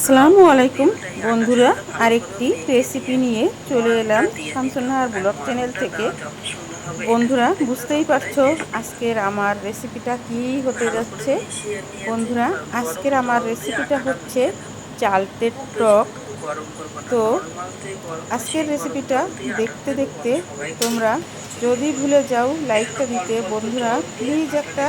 আসসালামু আলাইকুম, বন্ধুরা। আরেকটি রেসিপি নিয়ে চলে এলাম শামসুন্নাহার ব্লগ চ্যানেল থেকে। বন্ধুরা, বুঝতেই পারছ আজকের আমার রেসিপিটা কি হতে যাচ্ছে? বন্ধুরা, আজকের আমার রেসিপিটা হচ্ছে চালতের টক। তো আজকের রেসিপিটা দেখতে দেখতে তোমরা যদি ভুলে যাও লাইকটা দিতে। বন্ধুরা প্লিজ একটা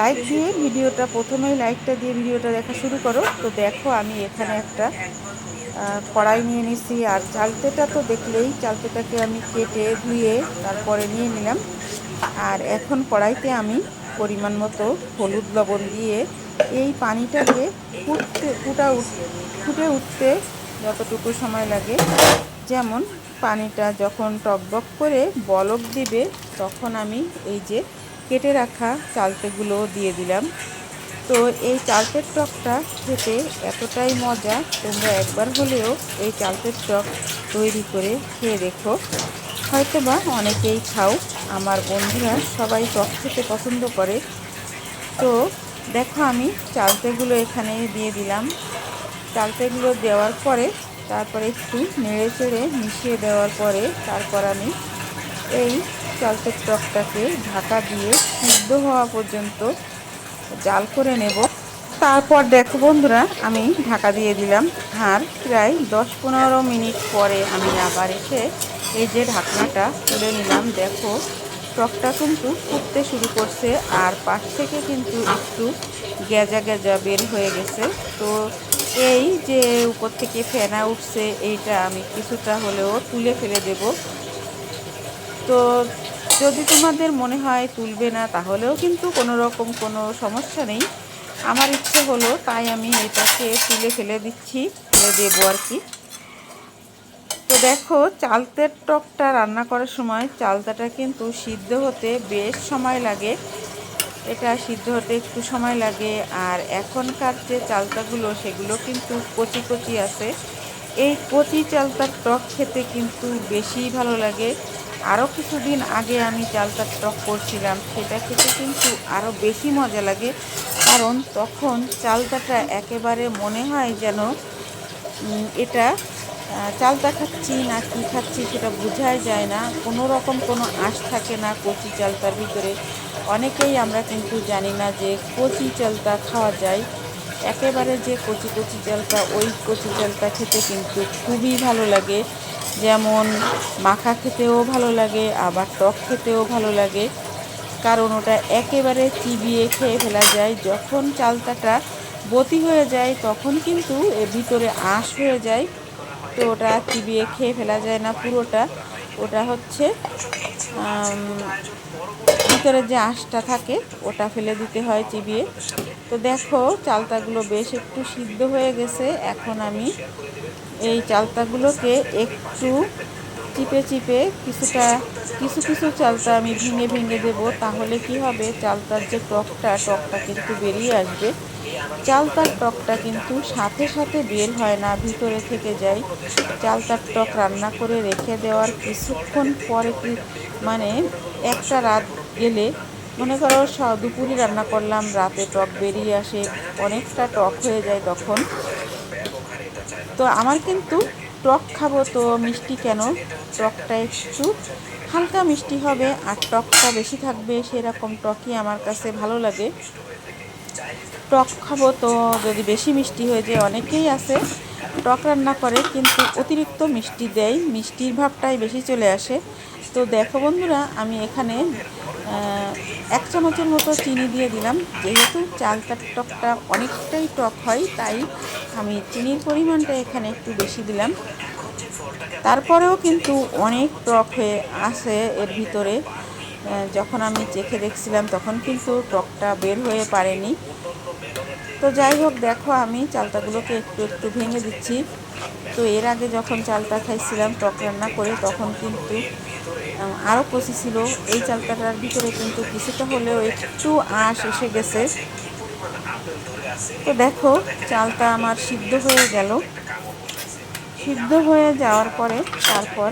লাইক দিয়ে ভিডিওটা, প্রথমেই লাইকটা দিয়ে ভিডিওটা দেখা শুরু করো। তো দেখো, আমি এখানে একটা কড়াই নিয়ে নিছি। আর চালতেটা তো দেখলেই, চালতেটাকে আমি কেটে ধুয়ে তারপরে নিয়ে নিলাম। আর এখন কড়াইতে আমি পরিমাণ মতো হলুদ লবণ দিয়ে এই পানিটাকে ফুটতে, ফুটা ফুটে উঠতে যতটুকু সময় লাগে। যেমন পানিটা যখন টকবক করে বলক দিবে, তখন আমি এই যে কেটে রাখা চালতেগুলো দিয়ে দিলাম। তো এই চালতের টকটা খেতে এতটাই মজা, তোমরা একবার হলেও এই চালতের টক তৈরি করে খেয়ে দেখো। হয়তো বা অনেকেই খাও, আমার বন্ধুরা সবাই টক খেতে পছন্দ করে। তো দেখো আমি চালতেগুলো এখানে দিয়ে দিলাম। চালতেগুলো দেওয়ার পরে, তারপরে একটু নেড়ে চেড়ে মিশিয়ে দেওয়ার পরে, তারপর আমি এই চালতের টকটাকে ঢাকা দিয়ে সিদ্ধ হওয়া পর্যন্ত জাল করে নেব। তারপর দেখো বন্ধুরা, আমি ঢাকা দিয়ে দিলাম। আর প্রায় দশ পনেরো মিনিট পরে আমি আবার এসে এই যে ঢাকনাটা তুলে নিলাম। দেখো টকটা কিন্তু ফুটতে শুরু করছে আর পাশ থেকে কিন্তু একটু গেজা গেজা বের হয়ে গেছে। তো এই যে উপর থেকে ফেনা উঠছে, এইটা আমি কিছুটা হলেও তুলে ফেলে দেব। তো যদি তোমাদের মনে হয় তুলবে না, তাহলেও কিন্তু কোনো রকম কোনো সমস্যা নেই। আমার ইচ্ছে হলো, তাই আমি এটাকে তুলে ফেলে দিচ্ছি, ফেলে দেবো আর কি। তো দেখো, চালতের টকটা রান্না করার সময় চালতাটা কিন্তু সিদ্ধ হতে বেশ সময় লাগে। এটা সিদ্ধ হতে একটু সময় লাগে আর এখনকার যে চালতাগুলো, সেগুলো কিন্তু কচি কচি আছে। এই কচি চালতার টক খেতে কিন্তু বেশি ভালো লাগে। আরও কিছুদিন আগে আমি চালতার টক করছিলাম, সেটা খেতে কিন্তু আরও বেশি মজা লাগে। কারণ তখন চালতাটা একেবারে মনে হয় যেন এটা চালতা খাচ্ছি না কি খাচ্ছি সেটা বোঝাই যায় না। কোনো রকম কোনো আঁশ থাকে না কচি চালতার ভিতরে। অনেকেই আমরা কিন্তু জানি না যে কচি চালতা খাওয়া যায়। একেবারে যে কচি কচি চালটা ওই কচি চালটা খেতে কিন্তু খুবই ভালো লাগে। যেমন মাখা খেতেও ভালো লাগে, আবার টক খেতেও ভালো লাগে। কারণ ওটা একেবারে চিবিয়ে খেয়ে ফেলা যায়। যখন চালতাটা বতি হয়ে যায়, তখন কিন্তু এর ভিতরে আঁশ হয়ে যায়। তো ওটা চিবিয়ে খেয়ে ফেলা যায় না পুরোটা। ওটা হচ্ছে ভিতরে যে আঁশটা থাকে, ওটা ফেলে দিতে হয় চিবিয়ে। তো দেখো, চালতাগুলো বেশ একটু সিদ্ধ হয়ে গেছে। এখন আমি এই চালতাগুলোকে একটু চিপে চিপে কিছুটা, কিছু কিছু চালতা আমি ভেঙে ভেঙে দেব। তাহলে কি হবে? চালতার যে টকটা টকটা কিন্তু বেরিয়ে আসবে। চালতার টকটা কিন্তু সাথে সাথে বের হয় না, ভিতরে থেকে যায়। চালতার টক রান্না করে রেখে দেওয়ার কিছুক্ষণ পরে কি মানে একটা রাত গেলে, মনে করো দুপুরে রান্না করলাম, রাতে টক বেরিয়ে আসে, অনেকটা টক হয়ে যায় তখন। তো আমার কিন্তু টক খাব তো মিষ্টি কেন? টকটা একটু হালকা মিষ্টি হবে আর টকটা বেশি থাকবে সেরকম টকই আমার কাছে ভালো লাগে। টক খাব তো যদি বেশি মিষ্টি হয়ে যায়, অনেকেই আছে টক রান্না করে, কিন্তু অতিরিক্ত মিষ্টি দেয়। মিষ্টির ভাবটাই বেশি চলে আসে। তো দেখো বন্ধুরা, আমি এখানে এক চামচের মতো চিনি দিয়ে দিলাম। যেহেতু চালটার টকটা অনেকটাই টক হয়, তাই আমি চিনির পরিমাণটা এখানে একটু বেশি দিলাম। তারপরেও কিন্তু অনেক টক হয়ে আসে এর ভিতরে। যখন আমি চেখে দেখছিলাম, তখন কিন্তু টকটা বের হয়ে পারেনি। তো যাই হোক, দেখো আমি চালটাগুলোকে একটু একটু ভেঙে দিচ্ছি। তো এর আগে যখন চালটা খাইছিলাম, টক রান্না করে, তখন কিন্তু আরও কষি ছিল। এই চালটাটার ভিতরে কিন্তু কিছুটা হলেও একটু আঁশ এসে গেছে। তো দেখো, চালটা আমার সিদ্ধ হয়ে গেল। সিদ্ধ হয়ে যাওয়ার পরে, তারপর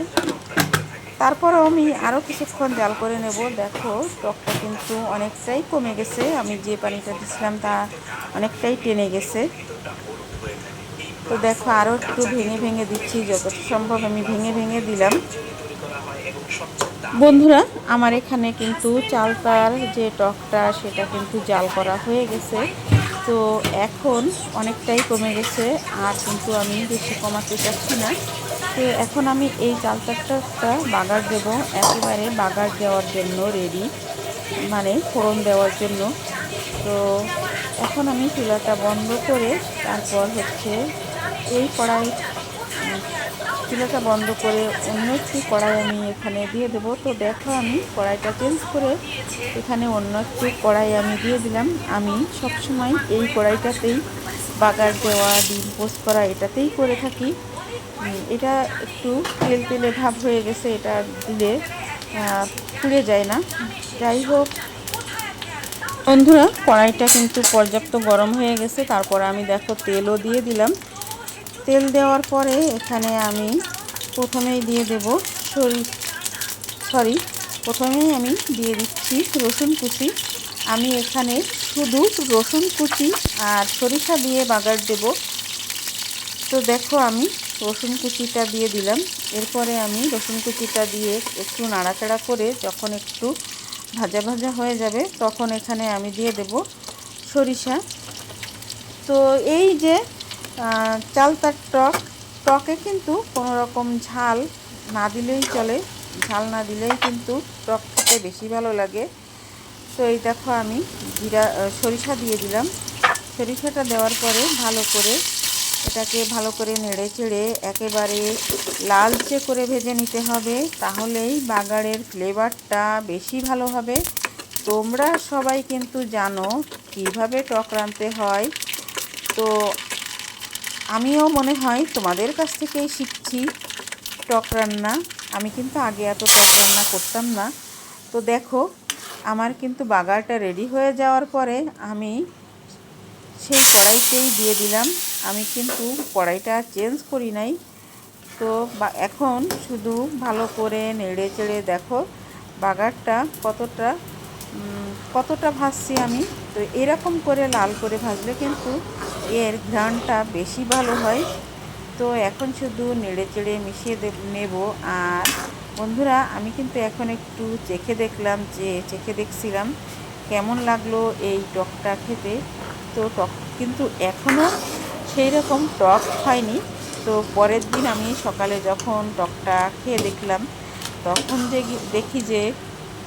তারপরও আমি আরও কিছুক্ষণ জাল করে নেব। দেখো, টকটা কিন্তু অনেকটাই কমে গেছে। আমি যে পানিটা দিছিলাম তা অনেকটাই টেনে গেছে। তো দেখো আরও একটু ভেঙে ভেঙে দিচ্ছি, যতটা সম্ভব আমি ভেঙে ভেঙে দিলাম। বন্ধুরা, আমার এখানে কিন্তু চালতার যে টকটা, সেটা কিন্তু জাল করা হয়ে গেছে। তো এখন অনেকটাই কমে গেছে, আর কিন্তু আমি বেশি কমাতে চাচ্ছি না। তো এখন আমি এই চালতারটা বাগার দেব। একেবারে বাগার দেওয়ার জন্য রেডি মানে ফোড়ন দেওয়ার জন্য। তো এখন আমি চুলাটা বন্ধ করে তারপর হচ্ছে এই কড়াই, চুলাটা বন্ধ করে অন্য একটি কড়াই আমি এখানে দিয়ে দেবো। তো দেখো আমি কড়াইটা চেঞ্জ করে এখানে অন্য একটি কড়াই আমি দিয়ে দিলাম। আমি সবসময় এই কড়াইটাতেই বাগার দেওয়া ডিম পোস্ট করা এটাতেই করে থাকি। এটা একটু তেল তেলে ভাব হয়ে গেছে, এটা দিলে পুড়ে যায় না। যাই হোক, বন্ধুরা, কড়াইটা কিন্তু পর্যাপ্ত গরম হয়ে গেছে, তারপর আমি দেখো তেলও দিয়ে দিলাম। তেল দেওয়ার পরে এখানে আমি প্রথমেই দিয়ে দেব সরি সরি, প্রথমেই আমি দিয়ে দিচ্ছি রসুন কুচি। আমি এখানে শুধু রসুন কুচি আর সরিষা দিয়ে বাগার দেব। তো দেখো আমি রসুন কুচিটা দিয়ে দিলাম। এরপরে আমি রসুন কুচিটা দিয়ে একটু নাড়াচাড়া করে যখন একটু ভাজা ভাজা হয়ে যাবে, তখন এখানে আমি দিয়ে দেব সরিষা। তো এই যে চালতার টক, টকে কিন্তু কোনো রকম ঝাল না দিলেই চলে। ঝাল না দিলেই কিন্তু টক খেতে বেশি ভালো লাগে। তো এই দেখো আমি জিরা সরিষা দিয়ে দিলাম। সরিষাটা দেওয়ার পরে ভালো করে এটাকে ভালো করে নেড়ে চেড়ে একেবারে লালচে করে ভেজে নিতে হবে। তাহলেই বাগাড়ের ফ্লেভারটা বেশি ভালো হবে। তোমরা সবাই কিন্তু জানো কীভাবে টক রাঁধতে হয়। তো আমিও মনে হয় তোমাদের কাছ থেকেই শিখছি টক রান্না। আমি কিন্তু আগে এত টক রান্না করতাম না। তো দেখো, আমার কিন্তু বাগারটা রেডি হয়ে যাওয়ার পরে আমি সেই কড়াইতেই দিয়ে দিলাম আমি কিন্তু কড়াইটা চেঞ্জ করি নাই। তো এখন শুধু ভালো করে নেড়ে চেড়ে দেখো বাগারটা কতটা কতটা ভাজছি আমি। তো এরকম করে লাল করে ভাজলে কিন্তু এর ঘ্রাণটা বেশি ভালো হয়। তো এখন শুধু নেড়ে চেড়ে মিশিয়ে নেব। আর বন্ধুরা, আমি কিন্তু এখন একটু চেখে দেখলাম যে, চেখে দেখছিলাম কেমন লাগল এই টকটা খেতে। তো টক কিন্তু এখনও সেই রকম টক হয়নি। তো পরের দিন আমি সকালে যখন টকটা খেয়ে দেখলাম, তখন দেখি যে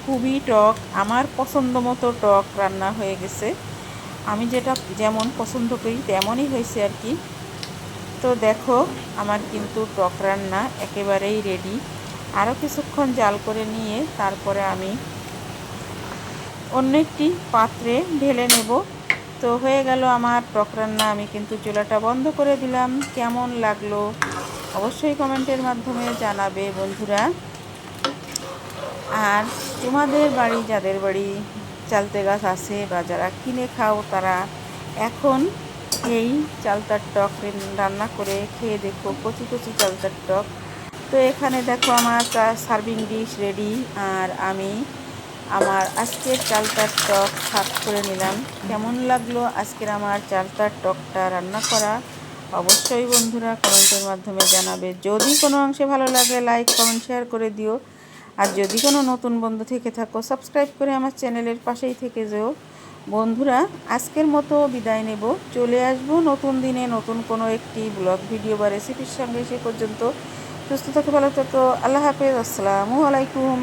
খুবই টক, আমার পছন্দ মতো টক রান্না হয়ে গেছে। আমি যেটা যেমন পছন্দ করি তেমনই হয়েছে আর কি। তো দেখো, আমার কিন্তু টক রান্না একেবারেই রেডি আরও কিছুক্ষণ জাল করে নিয়ে তারপরে আমি অন্য একটি পাত্রে ঢেলে নেব। তো হয়ে গেল আমার টক রান্না। আমি কিন্তু চুলাটা বন্ধ করে দিলাম। কেমন লাগল অবশ্যই কমেন্টের মাধ্যমে জানাবে বন্ধুরা। আর তোমাদের বাড়ি, যাদের বাড়ি চালতে গাছ আছে বা যারা কিনে খাও, তারা এখন এই চালতার টক রান্না করে খেয়ে দেখো কচি কচি চালতার টক। তো এখানে দেখো আমার সার্ভিং ডিশ রেডি আর আমি আমার আজকের চালতার টক সাফ করে নিলাম। কেমন লাগল আজকের আমার চালতার টকটা রান্না করা? অবশ্যই বন্ধুরা কমেন্টের মাধ্যমে জানাবে। যদি কোনো অংশে ভালো লাগে লাইক কমেন্ট শেয়ার করে দিও। আর যদি কোনো নতুন বন্ধু থেকে থাকো সাবস্ক্রাইব করে আমার চ্যানেলের পাশেই থেকে যেও। বন্ধুরা, আজকের মতো বিদায় নেব। চলে আসব নতুন দিনে নতুন কোনো একটি ব্লগ, ভিডিও বা রেসিপির সঙ্গে। সে পর্যন্ত সুস্থ থাকো, ভালো থাকো। আল্লাহ হাফেজ। আসসালামু আলাইকুম।